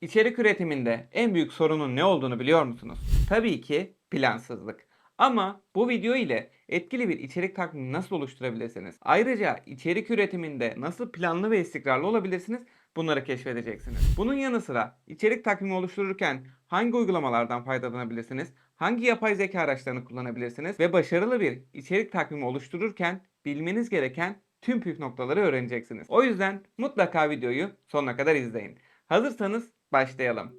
İçerik üretiminde en büyük sorunun ne olduğunu biliyor musunuz? Tabii ki plansızlık. Ama bu video ile etkili bir içerik takvimi nasıl oluşturabilirsiniz? Ayrıca içerik üretiminde nasıl planlı ve istikrarlı olabilirsiniz? Bunları keşfedeceksiniz. Bunun yanı sıra içerik takvimi oluştururken hangi uygulamalardan faydalanabilirsiniz? Hangi yapay zeka araçlarını kullanabilirsiniz? Ve başarılı bir içerik takvimi oluştururken bilmeniz gereken tüm püf noktaları öğreneceksiniz. O yüzden mutlaka videoyu sonuna kadar izleyin. Hazırsanız başlayalım.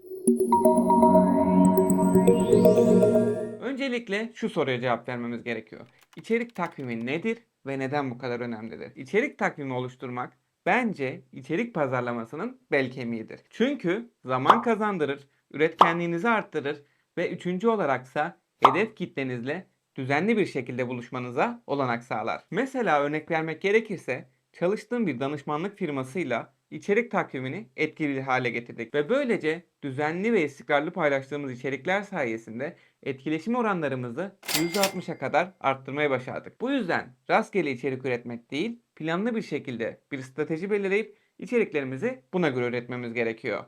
Öncelikle şu soruya cevap vermemiz gerekiyor. İçerik takvimi nedir ve neden bu kadar önemlidir? İçerik takvimi oluşturmak bence içerik pazarlamasının bel kemiğidir. Çünkü zaman kazandırır, üretkenliğinizi arttırır ve üçüncü olaraksa hedef kitlenizle düzenli bir şekilde buluşmanıza olanak sağlar. Mesela örnek vermek gerekirse çalıştığım bir danışmanlık firmasıyla içerik takvimini etkili hale getirdik ve böylece düzenli ve istikrarlı paylaştığımız içerikler sayesinde etkileşim oranlarımızı %60'a kadar arttırmaya başardık. Bu yüzden rastgele içerik üretmek değil, planlı bir şekilde bir strateji belirleyip içeriklerimizi buna göre üretmemiz gerekiyor.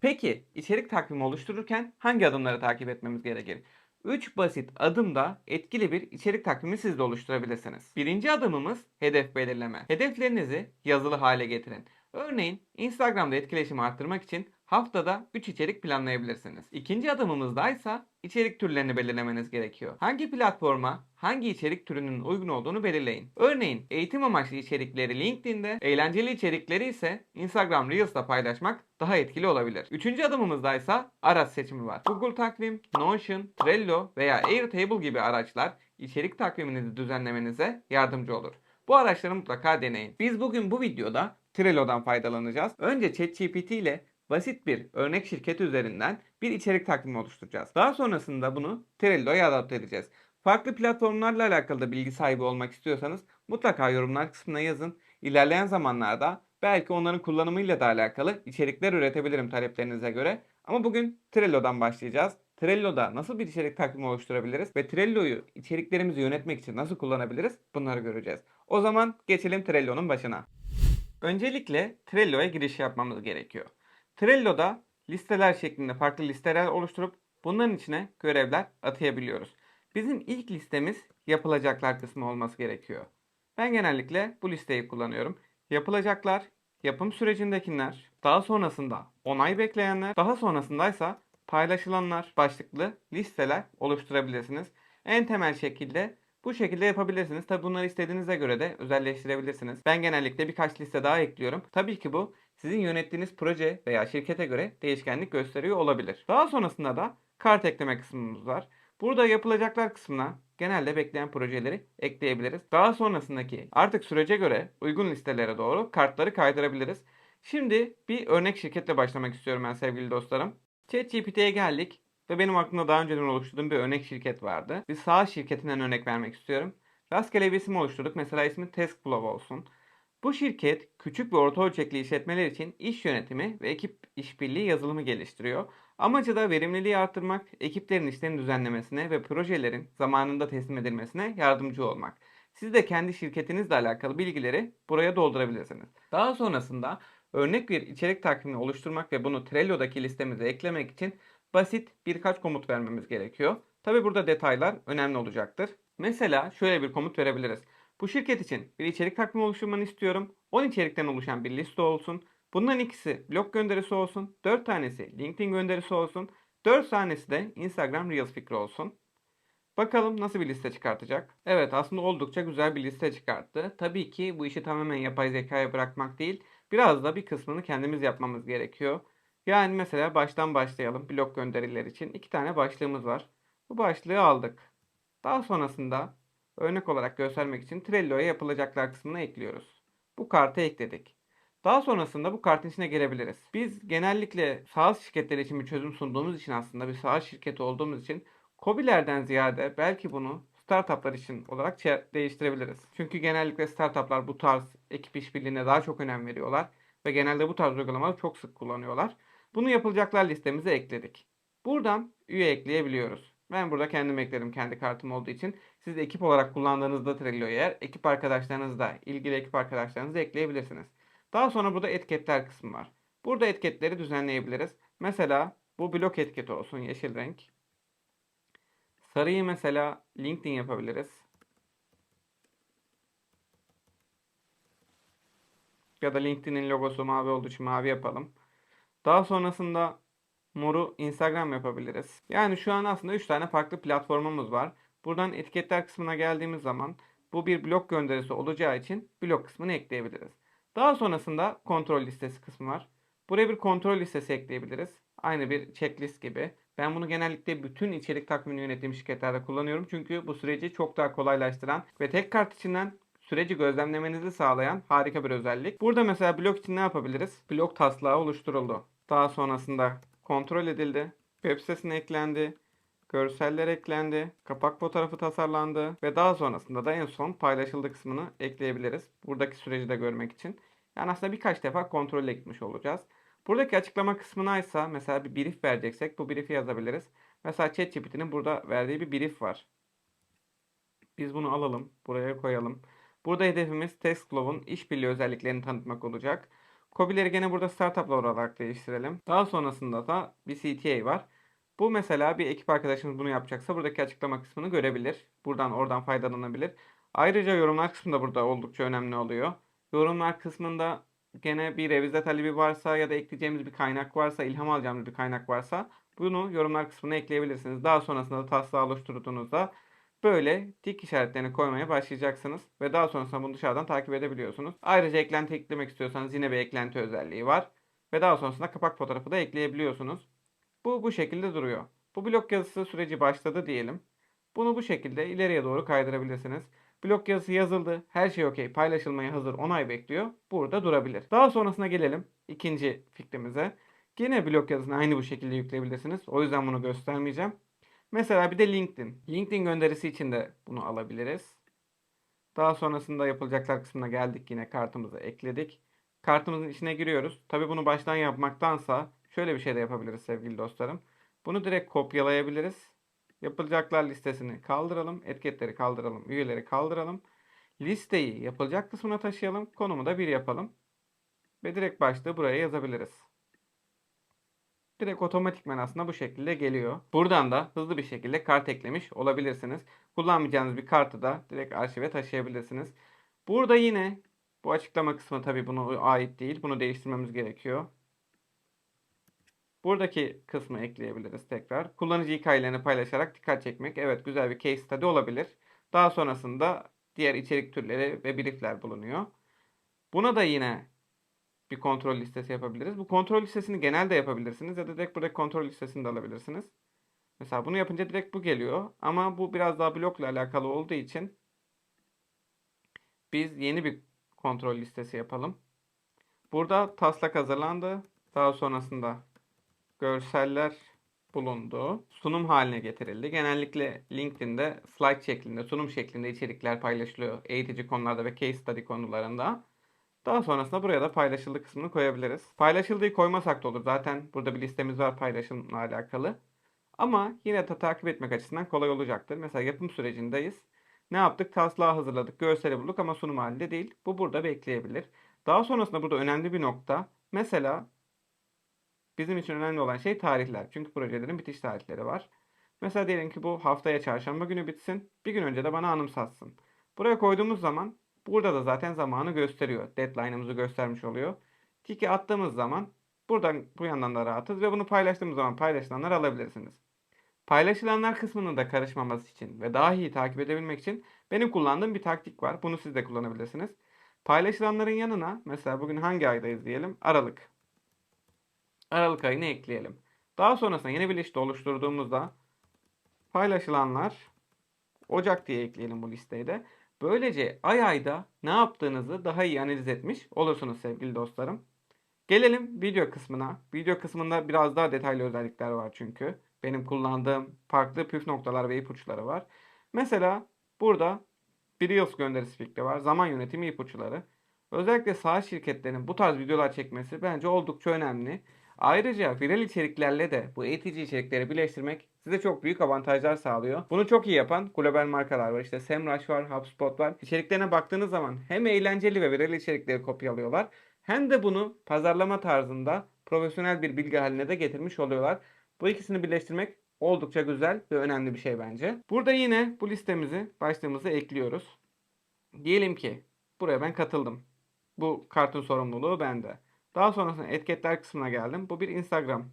Peki içerik takvimi oluştururken hangi adımları takip etmemiz gerekir? 3 basit adımda etkili bir içerik takvimi siz de oluşturabilirsiniz. Birinci adımımız hedef belirleme. Hedeflerinizi yazılı hale getirin. Örneğin Instagram'da etkileşimi arttırmak için haftada 3 içerik planlayabilirsiniz. İkinci adımımızda ise içerik türlerini belirlemeniz gerekiyor. Hangi platforma hangi içerik türünün uygun olduğunu belirleyin. Örneğin eğitim amaçlı içerikleri LinkedIn'de, eğlenceli içerikleri ise Instagram Reels'ta paylaşmak daha etkili olabilir. Üçüncü adımımızda ise araç seçimi var. Google Takvim, Notion, Trello veya Airtable gibi araçlar içerik takviminizi düzenlemenize yardımcı olur. Bu araçları mutlaka deneyin. Biz bugün bu videoda Trello'dan faydalanacağız. Önce ChatGPT ile basit bir örnek şirket üzerinden bir içerik takvimi oluşturacağız. Daha sonrasında bunu Trello'ya adapte edeceğiz. Farklı platformlarla alakalı da bilgi sahibi olmak istiyorsanız mutlaka yorumlar kısmına yazın. İlerleyen zamanlarda belki onların kullanımıyla da alakalı içerikler üretebilirim taleplerinize göre. Ama bugün Trello'dan başlayacağız. Trello'da nasıl bir içerik takvimi oluşturabiliriz ve Trello'yu içeriklerimizi yönetmek için nasıl kullanabiliriz bunları göreceğiz. O zaman geçelim Trello'nun başına. Öncelikle Trello'ya giriş yapmamız gerekiyor. Trello'da listeler şeklinde farklı listeler oluşturup bunların içine görevler atayabiliyoruz. Bizim ilk listemiz yapılacaklar kısmı olması gerekiyor. Ben genellikle bu listeyi kullanıyorum. Yapılacaklar, yapım sürecindekiler, daha sonrasında onay bekleyenler, daha sonrasında ise paylaşılanlar başlıklı listeler oluşturabilirsiniz. En temel şekilde bu şekilde yapabilirsiniz. Tabi bunları istediğinize göre de özelleştirebilirsiniz. Ben genellikle birkaç liste daha ekliyorum. Tabii ki bu sizin yönettiğiniz proje veya şirkete göre değişkenlik gösteriyor olabilir. Daha sonrasında da kart ekleme kısmımız var. Burada yapılacaklar kısmına genelde bekleyen projeleri ekleyebiliriz. Daha sonrasındaki artık sürece göre uygun listelere doğru kartları kaydırabiliriz. Şimdi bir örnek şirketle başlamak istiyorum ben sevgili dostlarım. ChatGPT'ye geldik ve benim aklımda daha önceden oluşturduğum bir örnek şirket vardı. Bir sağ şirketinden örnek vermek istiyorum. Rastgele bir isim oluşturduk. Mesela ismi Taskflow olsun. Bu şirket küçük ve orta ölçekli işletmeler için iş yönetimi ve ekip işbirliği yazılımı geliştiriyor. Amacı da verimliliği arttırmak, ekiplerin işlerini düzenlemesine ve projelerin zamanında teslim edilmesine yardımcı olmak. Siz de kendi şirketinizle alakalı bilgileri buraya doldurabilirsiniz. Daha sonrasında örnek bir içerik takvimini oluşturmak ve bunu Trello'daki listemize eklemek için basit birkaç komut vermemiz gerekiyor. Tabi burada detaylar önemli olacaktır. Mesela şöyle bir komut verebiliriz. Bu şirket için bir içerik takvimi oluşturmanı istiyorum. 10 içerikten oluşan bir liste olsun. Bunların ikisi blog gönderisi olsun. 4 tanesi LinkedIn gönderisi olsun. 4 tanesi de Instagram Reels fikri olsun. Bakalım nasıl bir liste çıkartacak. Evet aslında oldukça güzel bir liste çıkarttı. Tabii ki bu işi tamamen yapay zekaya bırakmak değil. Biraz da bir kısmını kendimiz yapmamız gerekiyor. Yani mesela baştan başlayalım blog gönderiler için. iki tane başlığımız var. Bu başlığı aldık. Daha sonrasında örnek olarak göstermek için Trello'ya yapılacaklar kısmına ekliyoruz. Bu kartı ekledik. Daha sonrasında bu kartın içine girebiliriz. Biz genellikle SaaS şirketleri için bir çözüm sunduğumuz için aslında bir SaaS şirketi olduğumuz için COBİ'lerden ziyade belki bunu startuplar için olarak değiştirebiliriz. Çünkü genellikle startuplar bu tarz ekip işbirliğine daha çok önem veriyorlar ve genelde bu tarz uygulamaları çok sık kullanıyorlar. Bunu yapılacaklar listemize ekledik. Buradan üye ekleyebiliyoruz. Ben burada kendim ekledim kendi kartım olduğu için. Siz de ekip olarak kullandığınızda Trello'yu eğer ekip arkadaşlarınızı da ilgili ekip arkadaşlarınızı ekleyebilirsiniz. Daha sonra burada etiketler kısmı var. Burada etiketleri düzenleyebiliriz. Mesela bu blok etiketi olsun yeşil renk. Sarıyı mesela LinkedIn yapabiliriz. Ya da LinkedIn'in logosu mavi olduğu için mavi yapalım. Daha sonrasında moru Instagram yapabiliriz. Yani şu an aslında 3 tane farklı platformumuz var. Buradan etiketler kısmına geldiğimiz zaman bu bir blok gönderisi olacağı için blok kısmını ekleyebiliriz. Daha sonrasında kontrol listesi kısmı var. Buraya bir kontrol listesi ekleyebiliriz. Aynı bir checklist gibi. Ben bunu genellikle bütün içerik takvimini yönettiğim şirketlerde kullanıyorum. Çünkü bu süreci çok daha kolaylaştıran ve tek kart içinden süreci gözlemlemenizi sağlayan harika bir özellik. Burada mesela blok için ne yapabiliriz? Blok taslağı oluşturuldu. Daha sonrasında kontrol edildi. Web sitesine eklendi. Görseller eklendi. Kapak fotoğrafı tasarlandı. Ve daha sonrasında da en son paylaşıldı kısmını ekleyebiliriz. Buradaki süreci de görmek için. Yani aslında birkaç defa kontrolle gitmiş olacağız. Buradaki açıklama kısmına ise mesela bir brief vereceksek bu brief'i yazabiliriz. Mesela ChatGPT'nin burada verdiği bir brief var. Biz bunu alalım. Buraya koyalım. Burada hedefimiz TestGlow'un işbirliği özelliklerini tanıtmak olacak. Kobileri gene burada startuplar olarak değiştirelim. Daha sonrasında da bir CTA var. Bu mesela bir ekip arkadaşımız bunu yapacaksa buradaki açıklama kısmını görebilir. Buradan oradan faydalanabilir. Ayrıca yorumlar kısmı da burada oldukça önemli oluyor. Yorumlar kısmında gene bir revize talebi varsa ya da ekleyeceğimiz bir kaynak varsa, ilham alacağımız bir kaynak varsa bunu yorumlar kısmına ekleyebilirsiniz. Daha sonrasında da taslağı oluşturduğunuzda böyle tik işaretlerini koymaya başlayacaksınız ve daha sonrasında bunu dışarıdan takip edebiliyorsunuz. Ayrıca eklenti eklemek istiyorsanız yine bir eklenti özelliği var ve daha sonrasında kapak fotoğrafı da ekleyebiliyorsunuz. Bu bu şekilde duruyor. Bu blok yazısı süreci başladı diyelim. Bunu bu şekilde ileriye doğru kaydırabilirsiniz. Blok yazısı yazıldı. Her şey okey. Paylaşılmaya hazır. Onay bekliyor. Burada durabilir. Daha sonrasına gelelim ikinci fikrimize. Yine blok yazısını aynı bu şekilde yükleyebilirsiniz. O yüzden bunu göstermeyeceğim. Mesela bir de LinkedIn. LinkedIn gönderisi için de bunu alabiliriz. Daha sonrasında yapılacaklar kısmına geldik. Yine kartımızı ekledik. Kartımızın içine giriyoruz. Tabi bunu baştan yapmaktansa şöyle bir şey de yapabiliriz sevgili dostlarım. Bunu direkt kopyalayabiliriz. Yapılacaklar listesini kaldıralım. Etiketleri kaldıralım. Üyeleri kaldıralım. Listeyi yapılacak kısmına taşıyalım. Konumu da bir yapalım. Ve direkt başlığı buraya yazabiliriz. Direkt otomatikmen aslında bu şekilde geliyor. Buradan da hızlı bir şekilde kart eklemiş olabilirsiniz. Kullanmayacağınız bir kartı da direkt arşive taşıyabilirsiniz. Burada yine bu açıklama kısmı tabii buna ait değil. Bunu değiştirmemiz gerekiyor. Buradaki kısmı ekleyebiliriz tekrar. Kullanıcı hikayelerini paylaşarak dikkat çekmek. Evet güzel bir case study olabilir. Daha sonrasında diğer içerik türleri ve briefler bulunuyor. Buna da yine bir kontrol listesi yapabiliriz. Bu kontrol listesini genelde yapabilirsiniz ya da direkt burada kontrol listesini de alabilirsiniz. Mesela bunu yapınca direkt bu geliyor. Ama bu biraz daha blokla alakalı olduğu için biz yeni bir kontrol listesi yapalım. Burada taslak hazırlandı. Daha sonrasında görseller bulundu. Sunum haline getirildi. Genellikle LinkedIn'de slide şeklinde, sunum şeklinde içerikler paylaşılıyor. Eğitici konularda ve case study konularında. Daha sonrasında buraya da paylaşıldı kısmını koyabiliriz. Paylaşıldığı koymasak da olur. Zaten burada bir listemiz var paylaşımla alakalı. Ama yine de takip etmek açısından kolay olacaktır. Mesela yapım sürecindeyiz. Ne yaptık? Taslağı hazırladık, görseli bulduk ama sunum halinde değil. Bu burada bekleyebilir. Daha sonrasında burada önemli bir nokta. Mesela bizim için önemli olan şey tarihler. Çünkü projelerin bitiş tarihleri var. Mesela diyelim ki bu haftaya çarşamba günü bitsin. Bir gün önce de bana anımsatsın. Buraya koyduğumuz zaman burada da zaten zamanı gösteriyor. Deadline'ımızı göstermiş oluyor. Tiki attığımız zaman buradan bu yandan da rahatız ve bunu paylaştığımız zaman paylaşılanları alabilirsiniz. Paylaşılanlar kısmının da karışmaması için ve daha iyi takip edebilmek için benim kullandığım bir taktik var. Bunu siz de kullanabilirsiniz. Paylaşılanların yanına mesela bugün hangi aydayız diyelim? Aralık. Aralık ayını ekleyelim. Daha sonrasında yeni bir liste oluşturduğumuzda paylaşılanlar Ocak diye ekleyelim bu listeyi de. Böylece ay ayda ne yaptığınızı daha iyi analiz etmiş olursunuz sevgili dostlarım. Gelelim video kısmına. Video kısmında biraz daha detaylı özellikler var çünkü. Benim kullandığım farklı püf noktalar ve ipuçları var. Mesela burada bir Reels gönderisi fikri var. Zaman yönetimi ipuçları. Özellikle sağ şirketlerin bu tarz videolar çekmesi bence oldukça önemli. Ayrıca viral içeriklerle de bu eğitici içerikleri birleştirmek size çok büyük avantajlar sağlıyor. Bunu çok iyi yapan global markalar var. İşte Semrush var, HubSpot var. İçeriklerine baktığınız zaman hem eğlenceli ve viral içerikleri kopyalıyorlar hem de bunu pazarlama tarzında profesyonel bir bilgi haline de getirmiş oluyorlar. Bu ikisini birleştirmek oldukça güzel ve önemli bir şey bence. Burada yine bu listemizi, başlığımızı ekliyoruz. Diyelim ki buraya ben katıldım. Bu kartın sorumluluğu bende. Daha sonrasında etiketler kısmına geldim. Bu bir Instagram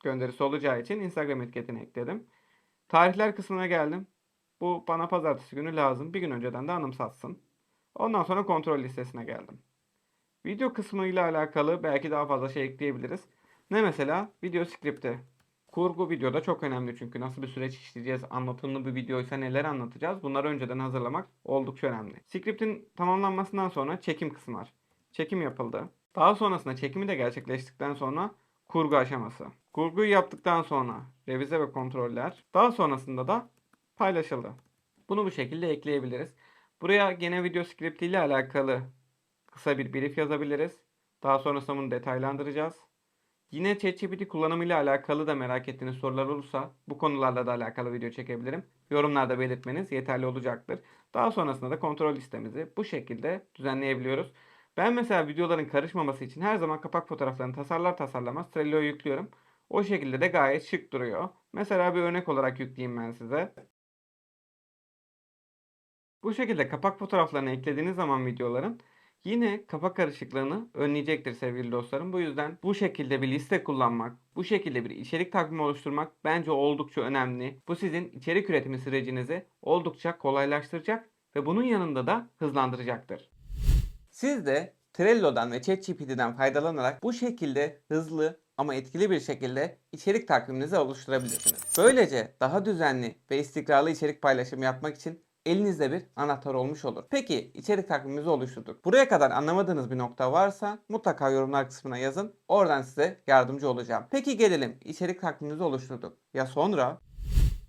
gönderisi olacağı için Instagram etiketini ekledim. Tarihler kısmına geldim. Bu bana pazartesi günü lazım. Bir gün önceden de anımsatsın. Ondan sonra kontrol listesine geldim. Video kısmı ile alakalı belki daha fazla şey ekleyebiliriz. Ne mesela? Video skripti. Kurgu videoda çok önemli çünkü nasıl bir süreç işleyeceğiz, anlatımlı bir videoysa neler anlatacağız bunları önceden hazırlamak oldukça önemli. Skriptin tamamlanmasından sonra çekim kısmı var. Çekim yapıldı. Daha sonrasında çekimi de gerçekleştikten sonra kurgu aşaması. Kurguyu yaptıktan sonra revize ve kontroller. Daha sonrasında da paylaşıldı. Bunu bu şekilde ekleyebiliriz. Buraya gene video skripti ile alakalı kısa bir brief yazabiliriz. Daha sonrasında bunu detaylandıracağız. Yine ChatGPT kullanımıyla alakalı da merak ettiğiniz sorular olursa bu konularla da alakalı video çekebilirim. Yorumlarda belirtmeniz yeterli olacaktır. Daha sonrasında da kontrol listemizi bu şekilde düzenleyebiliyoruz. Ben mesela videoların karışmaması için her zaman kapak fotoğraflarını tasarlar tasarlamaz Trello'ya yüklüyorum. O şekilde de gayet şık duruyor. Mesela bir örnek olarak yükleyeyim ben size. Bu şekilde kapak fotoğraflarını eklediğiniz zaman videoların yine kafa karışıklığını önleyecektir sevgili dostlarım. Bu yüzden bu şekilde bir liste kullanmak, bu şekilde bir içerik takvimi oluşturmak bence oldukça önemli. Bu sizin içerik üretimi sürecinizi oldukça kolaylaştıracak ve bunun yanında da hızlandıracaktır. Siz de Trello'dan ve ChatGPT'den faydalanarak bu şekilde hızlı ama etkili bir şekilde içerik takviminizi oluşturabilirsiniz. Böylece daha düzenli ve istikrarlı içerik paylaşımı yapmak için elinizde bir anahtar olmuş olur. Peki içerik takvimimizi oluşturduk. Buraya kadar anlamadığınız bir nokta varsa mutlaka yorumlar kısmına yazın. Oradan size yardımcı olacağım. Peki gelelim içerik takvimimizi oluşturduk. Ya sonra?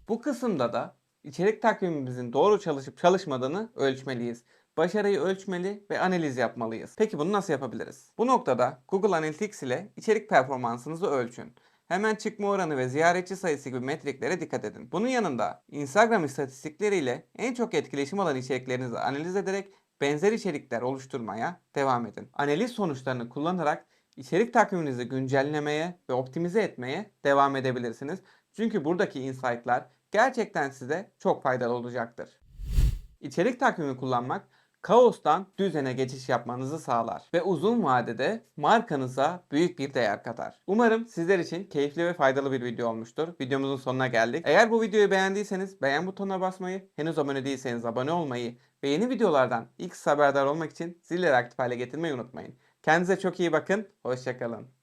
Bu kısımda da içerik takvimimizin doğru çalışıp çalışmadığını ölçmeliyiz. Başarıyı ölçmeli ve analiz yapmalıyız. Peki bunu nasıl yapabiliriz? Bu noktada Google Analytics ile içerik performansınızı ölçün. Hemen çıkma oranı ve ziyaretçi sayısı gibi metriklere dikkat edin. Bunun yanında Instagram istatistikleriyle en çok etkileşim alan içeriklerinizi analiz ederek benzer içerikler oluşturmaya devam edin. Analiz sonuçlarını kullanarak içerik takviminizi güncellemeye ve optimize etmeye devam edebilirsiniz. Çünkü buradaki insight'lar gerçekten size çok faydalı olacaktır. İçerik takvimi kullanmak kaostan düzene geçiş yapmanızı sağlar ve uzun vadede markanıza büyük bir değer katar. Umarım sizler için keyifli ve faydalı bir video olmuştur. Videomuzun sonuna geldik. Eğer bu videoyu beğendiyseniz beğen butonuna basmayı, henüz abone değilseniz abone olmayı ve yeni videolardan ilk haberdar olmak için zilleri aktif hale getirmeyi unutmayın. Kendinize çok iyi bakın. Hoşçakalın.